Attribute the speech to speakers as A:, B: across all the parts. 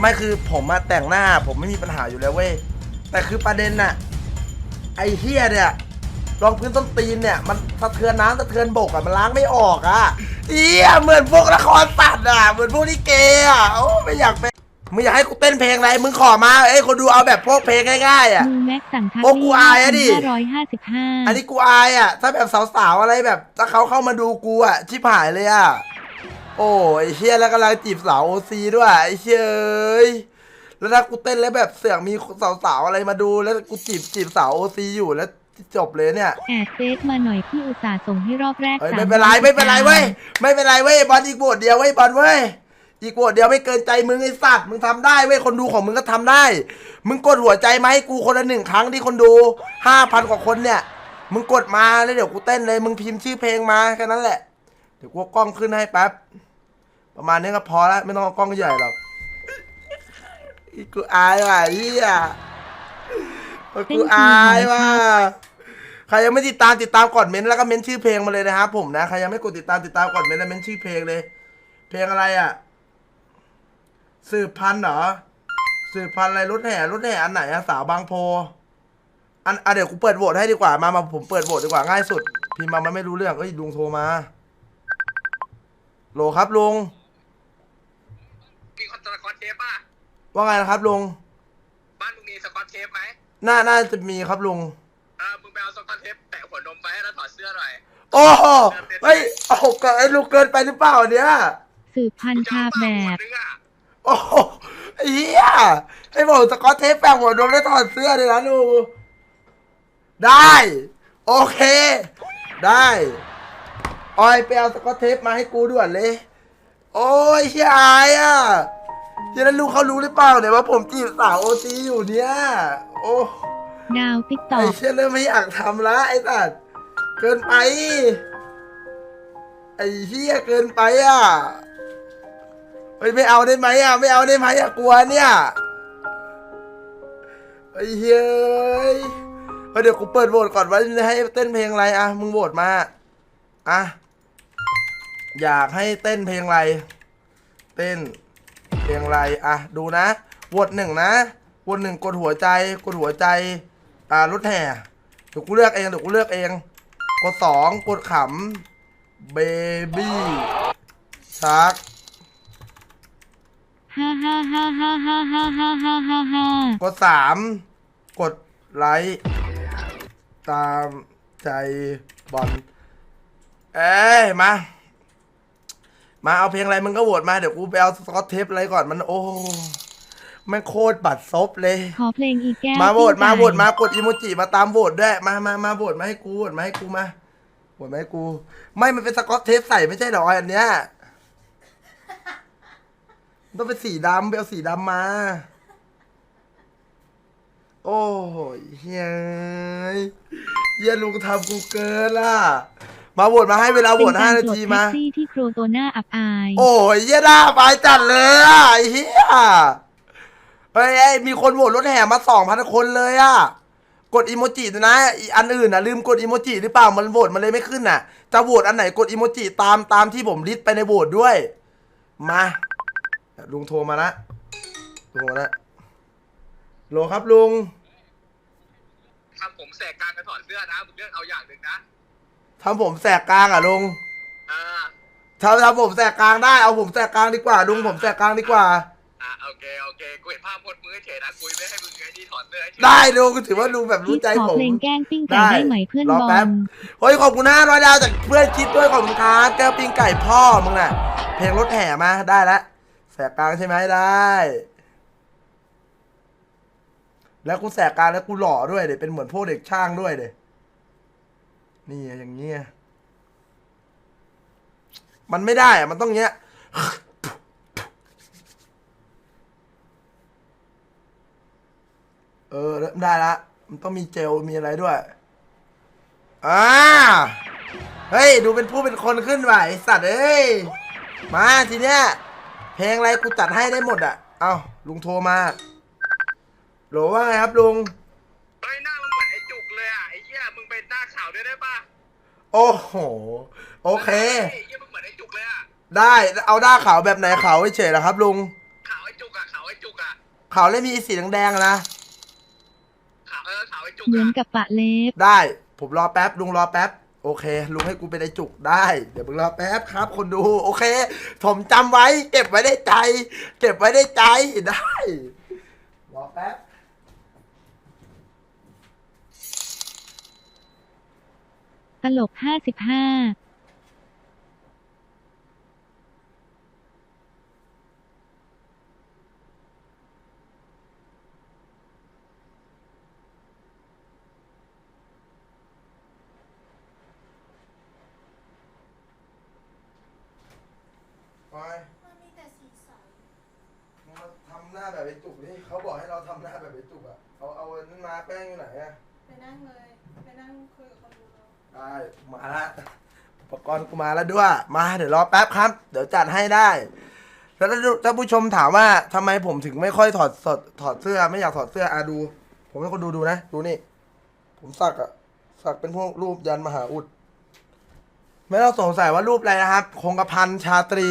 A: ไม่คือผมมาแต่งหน้าผมไม่มีปัญหาอยู่แล้วเว้ย แต่คือประเด็นน่ะ ไอ้เฮียเนี่ยรองพื้นต้นตีนเนี่ย มันสะเทือนน้ำสะเทือนบกอะมันล้างไม่ออกอะเฮียเหมือนพวกละครสัตว์อะเหมือนพวกที่เกย์อะโอ้ไม่อยากเป็นมึงอยากให้กูเต้นเพลงอะไรมึงขอมาเอ้ยคนดูเอาแบบพวกเพลงง่ายๆอะ
B: มือแม็กสั่งทัก
A: โอ้กูอายอะดิ
B: ห้าร้อยห้าสิบห้า
A: อันนี้กูอายอะถ้าแบบสาวๆอะไรแบบ ถ้าเขาเข้ามาดูกูอะชิบหายเลยอะ โอ้ไอ้เฮียแล้วกำลังจีบสาวโอซีด้วยไอ้เชยเอ้ยแล้วถ้ากูเต้นแล้วแบบเสือกมีสาวๆอะไรมาดูแล้วกูจีบจีบสาวโอซีอยู่แล้วจบเลยเนี่ย
B: แอดเฟซมาหน่อยพี่อุตส่าห์ส่งให้รอบแรก
A: เฮ้ย
B: สา
A: ไม่เป็นไรไม่เป็นไรเว้ยไม่เป็นไรเว้ยบอลอีกโบทเดียวเว้ยบอลเว้ยอีกโบทเดียวไม่เกินใจมึงไอ้สัตว์มึงทำได้เว้ยคนดูของมึงก็ทำได้ มึงกดหัวใจมาให้กูคนละหนึ่งครั้งที่คนดูห้าพันกว่าคนเนี่ย มึงกดมาแล้วเดี๋ยวกูเต้นเลยมึงพิมพ์ชื่อเพลงมาแค่นั้นแหละเดี๋ยวกูเอากล้องขึ้นให้แป๊บ ประมาณนี้ก็พอละไม่ต้องเอากล้องใหญ่หรอกอีกูอายว่ะเฮียกูอายว่ะใครยังไม่ติดตามติดตามก่อนเม้นแล้วก็เม้นชื่อเพลงมาเลยนะครับผมนะใครยังไม่กดติดตามติดตามก่อนเม้นแล้วเม้นชื่อเพลงเลย เพลงอะไรอะสืบพันธ์เหรอสืบพันธ์อะไรรถแห่รถแห่อันไหนอะสาวบางโพอันอะเดี๋ยวกูเปิดโหวตให้ดีกว่ามามาผมเปิดโหวตดีกว่าง่ายสุดพิมพ์มามันไม่รู้เรื่องเอ้ยลุงโทรมาโหลครับลุง
C: มีคอนสกอตเทปป่ะ
A: ว่าไงนะครับลุง
C: บ้านมึงมีสกอตเทปไหม
A: น่า น่าจะมีครับลุง
C: เออมึงไปเอาสกอตเทปแปะหัวนมไปให้แล้วถอดเสื้อหน่อย
A: โอ้โหเฮ้ยโอ้โหเกินไอ้ลุงเกินไปหรือเปล่าเนี่ย
B: สืบพันธุ์ชาบแบบ
C: นึงอะ
A: โอ้โหเฮียไอ้บอกสกอตเทปแปะหัวนมแล้วถอดเสื้อเลยนะลูกได้ โอเค ได้ออยไปเอาสกอตเทปมาให้กูด่วนเลย โอ้ยเฮียอายอะ เฮียนั้นลูกเขารู้หรือเปล่าเนี่ยว่าผมจีบสาวโอซีอยู่เนี่ย โอ้
B: ดาวติ๊กตอ
A: ไอ้
B: ก
A: เชี่ยเริ่มไม่อยากทำละไอ้สัตว์เกินไป ไอ้เฮียเกินไปอะเฮ้ยไม่เอาได้ไหมอะไม่เอาได้ไหมอะกลัวเนี่ยไอ้เฮ้ยเฮ้ยเดี๋ยวกูเปิดโหวตก่อนว่าจะให้เต้นเพลงอะไรอะมึงโหวตมาอะอยากให้เต้นเพลงอะไร เต้น รีงไรอะดูนะวดหนึ่งนะวดหนึ่งกดหัวใจกดหัวใจอ่ารถแห่เดี๋ยวกูเลือกเองเดี๋ยวกูเลือกเองกดสองกดขำเบบี้ชา
B: กก
A: ดสามกดไลค์ตามใจบอลเอ้ยมา มาเอาเพลงอะไรมึงก็โหวตมาเดี๋ยวกูไปเอาสกอตเทปอะไรก่อนมันโอ้แม่งโคตรบัดซบเลย
B: ขอเพลงอีกแก้ว
A: มาโหวต
B: ปิ้ง
A: มา
B: ไก่
A: โหวตมากดอีโมจิมาตามโหวตด้วยมามามาโหวตมาให้กูโหวตมาให้กูมาโหวตมาให้กู ไม่มันเป็นสกอตเทปใส่ไม่ใช่เหรออันเนี้ยมันต้องเป็นสีดำไปเอาสีดำมา โอ้ยเฮ้ยเฮียลุงทำกูเกินล่ะ มาโหวตมาให้เวลาโหวต
B: เป็
A: ห้า
B: การ
A: นา
B: ตรวจ
A: ที
B: แท็
A: มา
B: กซี่ที่โครโตนาอับอาย
A: โอ้ยเฮียหน้าไปจัดเลยอะไอ้เฮียเฮ้ยเอ้ยมีคนโหวตรถแห่มาสองพันคนเลยอะ กดอีโมจินะอีอันอื่นนะลืมกดอีโมจิหรือเปล่ามันโหวตมันเลยไม่ขึ้นน่ะ จะโหวตอันไหนกดอีโมจิตามตามที่ผมลิสต์ไปในโหวตด้วย มาลุงโทรมาละลุงโทรมาละโหลครับลุง
C: ทำผมแสกกลางกระถอดเสื้อนะมึงเลือกเอาอย่างหนึ่งนะ
A: ทำผมแสกกลางอะลุง
C: เออ
A: ทำทำผมแสกกลางได้เอาผมแสกกลางดีกว่าลุงผมแสกกลางดีกว่า
C: อะโอเคโอเคกูเห็นภาพพดมือเฉยนะกูไม่ให้มึงไอ้นี่ถอดเสื้อให้เฉย
A: ได้ลุงถือว่าลุงแบบรู้
B: พี่
A: ใจ
B: ขอ
A: ผม
B: เพลงแกล้งปิ้งไก่
A: ได้
B: ได้ไหมเพื่อน
A: รอบ
B: อ
A: แป๊บ
B: ล
A: เฮ้ยขอบคุณห้าร้อยดาวจากเพื่อนคิดด้วยขอบคุณครับแก้วปิ้งไก่พ่อมึงน่ะ เพลงรถแห่มาได้แล้วแสกกลางใช่ไหมได้ แล้วกูแสกกลางแล้วกูหล่อด้วยเดี๋ยเป็นเหมือนพวกเด็กช่างด้วยเดี๋ย นี่อย่างเงี้ยมันไม่ได้อะมันต้องเงี้ยเออเริ่มได้ละมันต้องมีเจลมีอะไรด้วยอ่าเฮ้ย ดูเป็นผู้เป็นคนขึ้นว่ะไอสัตว์เอ้ย มาทีเนี้ยเพลงอะไรกูจัดให้ได้หมดอะ เอาลุงโทรมา โหลว่าไงครับลุง
C: หน้าขาวด้วยได้ป่ะ
A: โอ้โห โอเค
C: ไอ้เหี้ยมึงเหมือนไอ้จุกเลยอะ
A: ได้เอาด้าขาวแบบไหนขาวเฉยๆนะครับลุง
C: ขาวไอ้จุกอะเขาไอ้จุกอะ
A: เขาเลยมีสีแดงๆอะนะ
C: เขาเออเขาไอ้จุก
B: เหมือน
C: อะ
B: กับปะเล็บ
A: ได้ ผมรอแป๊บลุงรอแป๊บ โอเค ลุงให้กูเป็นไอจุกได้ เดี๋ยวมึงรอแป๊บครับ คนดูโอเค ผมจำไว้ เก็บไว้ในใจ เก็บไว้ในใจได้ รอแป๊บ
B: ตลกห้าสิบห้า
A: ไป
D: มันมีแต่สีสัน
A: มึงมาทำหน้าแบบไอจุกนี่เขาบอกให้เราทำหน้าแบบไอจุกอะเอาเอาอันนั้นมาแป้งอยู่ไหนอะ
D: ไปนั่งเลย ไปนั่งคุยกับคนดูเรา
A: ได้มาละอุปกรณ์กูมาแล้วด้วย มาเดี๋ยวรอแป๊บครับ เดี๋ยวจัดให้ได้ แล้วถ้าผู้ชมถามว่าทำไมผมถึงไม่ค่อยถอดสดถอดเสื้อไม่อยากถอดเสื้ออะดู ผมให้คนดูดูนะ ดูนี่ ผมสักอะสักเป็นพวกรูปยันมหาอุด ไม่ต้องสงสัยว่ารูปอะไรนะครับ คงกระพันชาตรี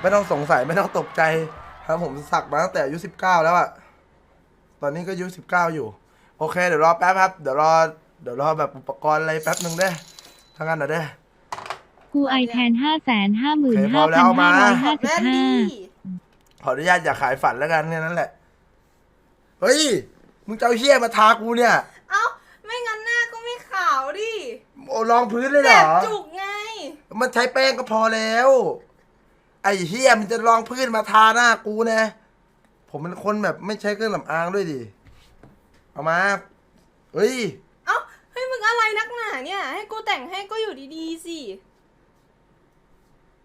A: ไม่ต้องสงสัยไม่ต้องตกใจ ครับผมสักมาตั้งแต่อายุสิบเก้าแล้วอะตอนนี้ก็อายุสิบเก้าอยู่ โอเค เดี๋ยวรอแป๊บครับ เดี๋ยวรอ เดี๋ยวรอแบบอุปกรณ์อะไรแป๊บหนึ่งเด้ถ้างั้นเดี๋ยวเด้
B: กูไอแทนห้าแสนห้าหมื่น
A: โอเคพ
B: ห้า
A: อแล้
B: พั
A: วนเอามา
B: ห้าร้อยห้าสิบ
D: แม่น
B: ห้า
D: ดี
A: ขออนุญาตอย่าขายฝันแล้วกันเนี่ยนั่นแหละ เฮ้ย มึงจะเอาเฮี้ยมาทากูเนี่ย
D: เอ้า ไม่งั้นหน้าก็ไม่ขาวดิ
A: โอ้รองพื้นเลยเห
D: แบ
A: ร
D: บ
A: อ
D: จุกไง
A: มันใช้แป้งก็พอแล้ว ไอ้เฮี้ยมันจะรองพื้นมาทาหน้ากูนะ ผมเป็นคนแบบไม่ใช้เครื่องสำอางด้วยดิ เอามา เฮ้ย
D: เนี่ย ให้กูแต่งให้ก็อยู่ดีๆสิ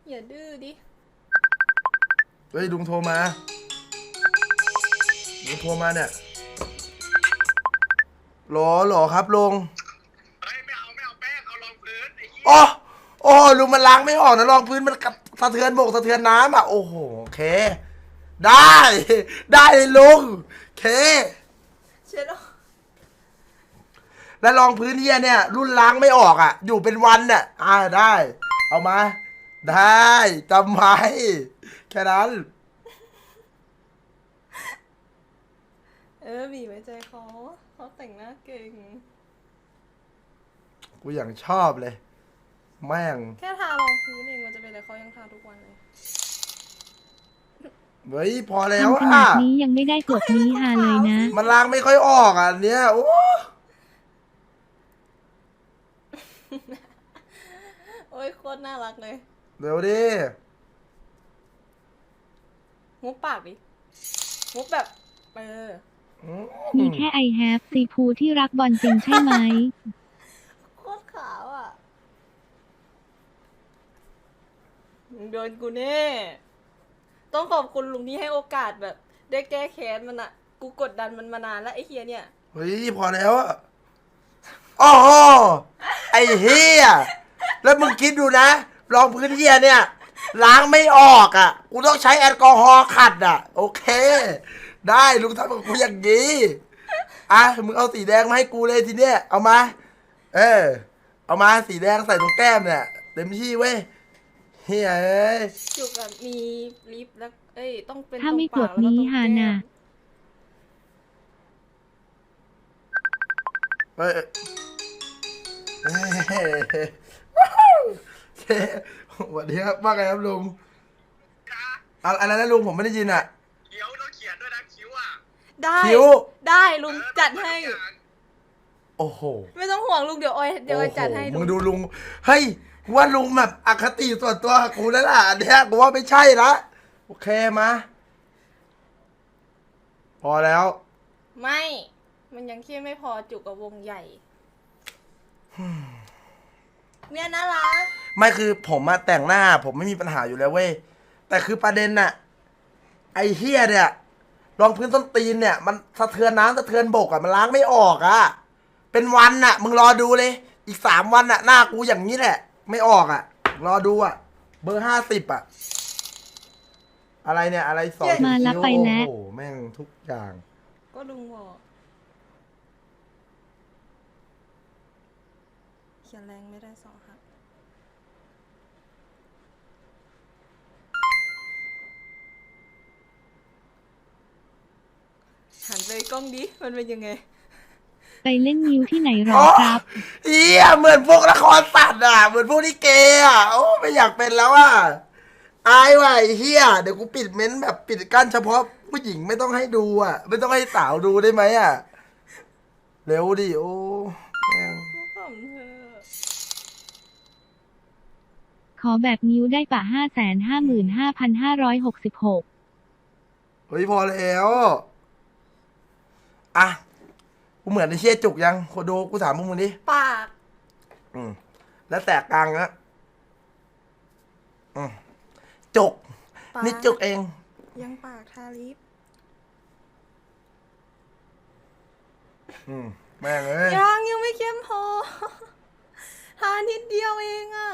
D: อย่าดื้อดิ
A: เฮ้ยลุงโทรมาลุงโทรมาเนี่ยหรอหรอครับลุง
C: เฮ้ยไม่เอาไม่เอาแป้งเอารองพื้นไอ้เหี้ย
A: โอ้โอ้ลุงมันล้างไม่ออกนะรองพื้นมันกระสะเทือนบกสะเทือนน้ำอะโอ้โหโอเค ได้ ได้เลยลุงโอเค
D: เช็ดออก
A: แล้วรองพื้นเฮียเนี่ย รุ่นล้างไม่ออกอะ อยู่เป็นวันเนี่ยอ่าได้ เอามา ได้จำไว้แค่นั้น
D: เออบีไว้ใจเขาเขาแต่งหน้าเก่ง
A: กูอย่างชอบเลย แม่ง
D: แค่ทารองพื้นเองมันจะเป็นอะไรเขายังทาทุกวันเลย
A: เฮ้ย พอแล้ว
B: ทำขนา
A: อะ
B: ดนี้ยังไม่ได้กดนี้ฮาเลยนะ
A: มันล้างไม่ค่อยออกอะอันเนี้ยโอ้
D: โอ้ยโคตรน่ารักเลย
A: เดี๋ยวดิ
D: มุกปากดิมุกแบบ เออ
A: อืม
B: มีแค่ไอแฮปซีพูที่รักบอลจริงใช่ไหม
D: โคตรขาวอะมึงโดนกูแน่ ต้องขอบคุณลุงที่ให้โอกาสแบบ ได้แก้แค้นมันอะกูกดดันมันมานานแล้วไอ้เฮียเนี่ย
A: เฮ้ยพอแล้วอะ โอ้โหไอ้เฮียแล้วมึงคิดดูนะรองพื้นเฮียเนี่ย ล้างไม่ออกอะ กูต้องใช้แอลกอฮอล์ขัดอะ โอเค ได้ลุงทำกับกูอย่างนี้อะมึงเอาสีแดงมาให้กูเลยทีเนี้ยเอามา เออ เอามาสีแดงใส่ตรงแก้มเนี่ยเต็มที่เว้ยเฮียเอ้ย
D: จุกแบบมีลิปแล้ว เอ้ย ต้องเป็น
B: ถ้า
D: ตรง
B: ไม่
D: ปาก
B: ด
D: แล้วก็ตรง
B: นี้
D: แก้
B: ฮาม น่ะ
A: เฮ้ยเฮ้ยโอเคสวัสดีครับว่าไงครับลุง
C: จ้า
A: อะอะไรนะลุงผมไม่ได้ยินอะ
C: เขียวต้องเขียนด้วยนะคิ้วอะ
D: ได้
A: คิ้ว
D: ได้ลุง
C: เออ
D: จัดให้
C: ทุกอย่าง
A: โอ้โห
D: ไม่ต้องห่วงลุงเดี๋ยวออยเดี๋ยวออยจัดให้
A: โอ้โห
D: ลุ
A: มึ
D: ง
A: งดูลุง เฮ้ยกูว่าลุงแบบอคติส่วนตัวกับกูแล้วล่ะอันเนี้ยกูว่าไม่ใช่ละโอเคมาพอแล้ว
D: ไม่ มันยังแค่ไม่พอจุกกับวงใหญ่ เนี่ยน่ารัก
A: ไม่คือผมมาแต่งหน้า ผมไม่มีปัญหาอยู่แล้วเว้ย แต่คือประเด็นน่ะ ไอ้เฮียเนี่ยรองพื้นต้นตีนเนี่ย มันสะเทือนน้ำสะเทือนบกอะมันล้างไม่ออกอะเป็นวันน่ะ มึงรอดูเลย อีกสามวันน่ะ หน้ากูอย่างนี้แหละ ไม่ออกอะรอดูอะเบอร์ห้าสิบอะอะไรเนี่ย อะไรสอง
B: มาแล้วไปแล้ว
A: โอ้โหแม่งทุกอย่าง
D: ก็ลุงบอก ขียนแรงไม่ได้สองครับ
A: เหั
D: นไปกล้องดิ มันเป็นยังไง
B: ไปเล่นนิ้วที่ไหนหรอครับ
A: เฮียเหมือนพวกละครสัตว์อะ เหมือนพวกที่เกย์อะ โอ้ไม่อยากเป็นแล้วอะ อายว่ะไอ้เฮียเดี๋ยวกูปิดเม้นท์แบบปิดกั้นเฉพาะผู้หญิงไม่ต้องให้ดูอะ ไม่ต้องให้สาวดูได้ไหมอะ เร็วดิ โอ้
D: อ
B: แบบนิ้วได้ปะห้าแสนห้าหมื่นห้าพันห้าร้อยหกสิบหก
A: เฮ้ยพอแล้วอะกูเหมือนไอ้เชี่ยจุกยังโคดูกูถามพวกมึงดิ
D: ปาก
A: อืมแล้วแตกกลางนะอืมจุก
D: ปาก
A: นี่จุกเอง
D: ยังปากทาลิป
A: อืมแม่งเอ้ย
D: ยังยังไม่เข้มพอ ทานิดเดียวเองอะ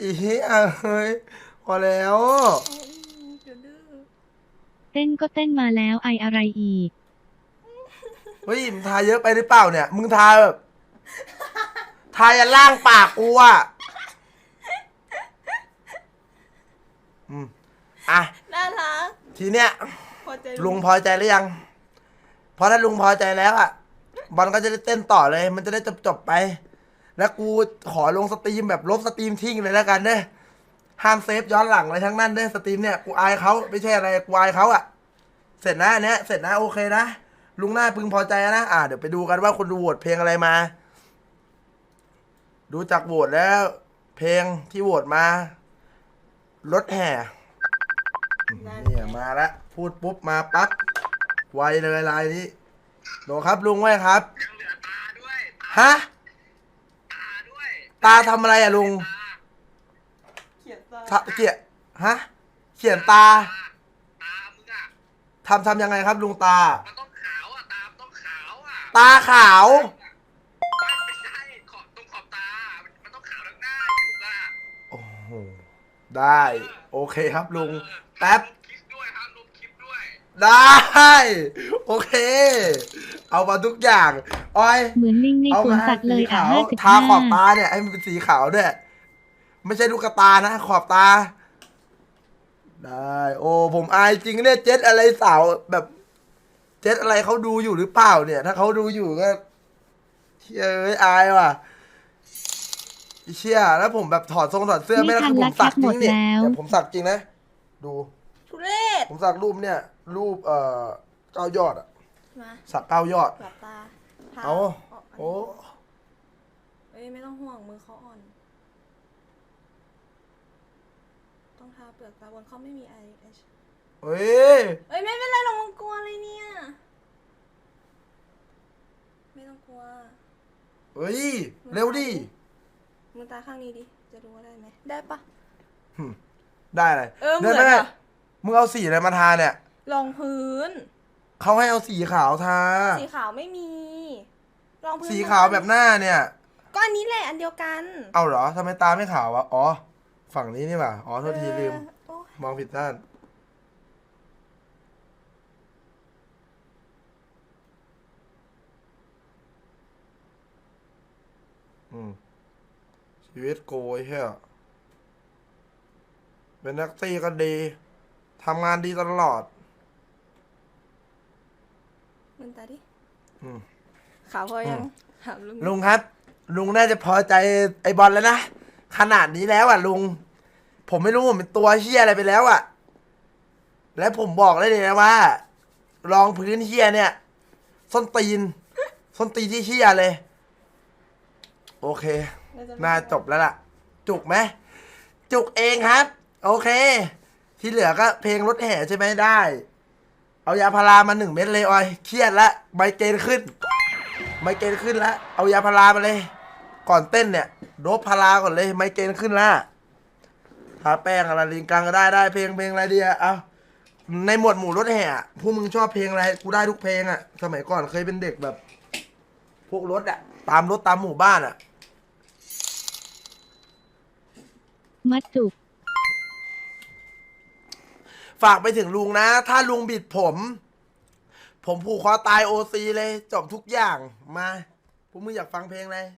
A: อีเหี้ยเฮ้ยพอแล้ว
D: เดี๋ยวดื้อ
B: เต้นก็เต้นมาแล้วไออะไรอีก
A: เฮ้ยมึงทาเยอะไปหรือเปล่าเนี่ย มึงทาแบบทายันล่างปากกูอะอืมอะ
D: น่ารัก
A: ทีเนี้ย
D: พอใจ
A: ลุงพอใจหรือยัง เพราะถ้าลุงพอใจแล้วอะ บอลก็จะได้เต้นต่อเลย มันจะได้จบจบไป แล้วกูขอลงสตรีมแบบลบสตรีมทิ้งเลยแล้วกันเด้อห้ามเซฟย้อนหลังอะไรทั้งนั้นเด้อสตรีมเนี่ยกูอายเขาไม่ใช่อะไรกูอายเขาอะ เสร็จนะอันเนี้ยเสร็จนะโอเคนะลุงหน้าพึงพอใจนะอ่าเดี๋ยวไปดูกันว่าคนดูโหวตเพลงอะไรมา ดูจากโหวตแล้ว เพลงที่โหวตมารถแห่เนี่ยมาล้วพูดปุ๊บมาปั๊บไวเลยลายนี้ หลครับลุงไว้ครับ
C: ยังเหลือตาด้วยตา
A: ฮะ
C: ตาด้วย
A: ตาทำอะไรอะลุง
C: ตา
D: เขียนตา
A: ทะเกียฮะ เขียนตา
C: ตามึงอะ
A: ทำทำยังไงครับลุงตา
C: มันต้องขาวอะตามันต้องขาวอะ
A: ตาขาว
C: ไม่ไม่ใช่ขอบตรงขอบตา มันมันต้องขาวทั้งหน้าอยู่อะ
A: โอ้โห ได้ โอเคครับลุง
C: เออ
A: แป๊บ ได้ โอเค เอามาทุกอย่างอ้อย
B: เหมือนลิงใน
A: เอา
B: สวน
A: มา
B: สัตว์เลย
A: สี
B: อะ
A: ขาว
B: ห้าสิบ
A: ทา
B: ห้า
A: ขอบตาเนี่ยให้มันเป็นสีขาวด้วยไม่ใช่ลูกกระตานะ ขอบตา ได้ โอ้ผมอายจริงเนี่ยเจ็ดอะไรสาวแบบ เจ็ดอะไรเขาดูอยู่หรือเปล่าเนี่ย ถ้าเขาดูอยู่ก็เชี่ยเอ้ยอายว่ะเชี่ยแล้วผมแบบถอดทรงถอดเสื้อไม่ได้คือผมสักจริงเนี่ยแต่ผมสักจริงนะดู
D: ทุเรศ
A: ผมสักรูปเนี่ย รูปเอ่อเก้ายอดอะ
D: มา
A: สักเก้ายอด
D: หลับตาท
A: เอา
D: น
A: โอ้
D: เอ้ยไม่ต้องห่วงมือเขาอ่อน ต้องทาเปลือกตาบนเขาไม่มีไอไอ
A: เฮ้ย
D: เอ้ยไม่เป็นไรหรอกมึงกลัวอะไรเนี่ย ไม่ต้องกลัว
A: เฮ้ย เร็วดิ
D: มือตาข้างนี้ดิ จะดูว่าได้ไหม ได้ปะ
A: หึได้เลย
D: เออเหมื
A: นี่
D: อน
A: ยแม่
D: อะ
A: มึงเอาสีอะไรมาทาเนี่ย
D: รองพื้น
A: เขาให้เอาสีขาวทา
D: สีขาวไม่มี รองพื้น
A: สีขาวแบบหน้าเนี่ย
D: ก็อันนี้แหละอันเดียวกัน
A: เอาเหรอทำไมตาไม่ขาววะอ๋อ ฝั่งนี้นี่ป่ะอ๋อโทษทีลืม
D: เออโอ้ย
A: มองผิดด้าน อืม ชีวิตโกยเฮียเป็นนักตีก็ดี ทำงานดีตลอด
D: มึงตาดิ
A: อืม
D: ขาวพอยังถามลุง
A: ลุงครับ ลุงน่าจะพอใจไอ้บอลแล้วนะ ขนาดนี้แล้วอะลุง ผมไม่รู้ผมเป็นตัวเฮียอะไรไปแล้วอะ และผมบอกได้เลยนะว่า รองพื้นเฮียเนี่ย ส้นตีน ส้นตีนที่เฮียเลย โอเค น่าจบแล้วล่ะ จุกไหมจุกเองครับ โอเค ที่เหลือก็เพลงรถแห่ใช่ไหมได้ เอายาพารามาหนึ่งเม็ดเลยออย เครียดละไมเกรนขึ้น ไมเกรนขึ้นแล้วเอายาพารามาเลย ก่อนเต้นเนี่ย โดบพาราก่อนเลยไมเกรนขึ้นละทาแป้งอะไรลิงกังก็ได้ได้เพลงเพลงอะไรดีอะเอาในหมวดหมู่รถแห่อะพวกมึงชอบเพลงอะไรกูได้ทุกเพลงอะสมัยก่อนเคยเป็นเด็กแบบ พวกรถอะตามรถตามหมู่บ้านอะ
B: มัดจุก
A: ฝากไปถึงลุงนะ ถ้าลุงบิดผม ผมผูกคอตายโอซีเลย จบทุกอย่างมาพวกมึงอยากฟังเพลงอะไร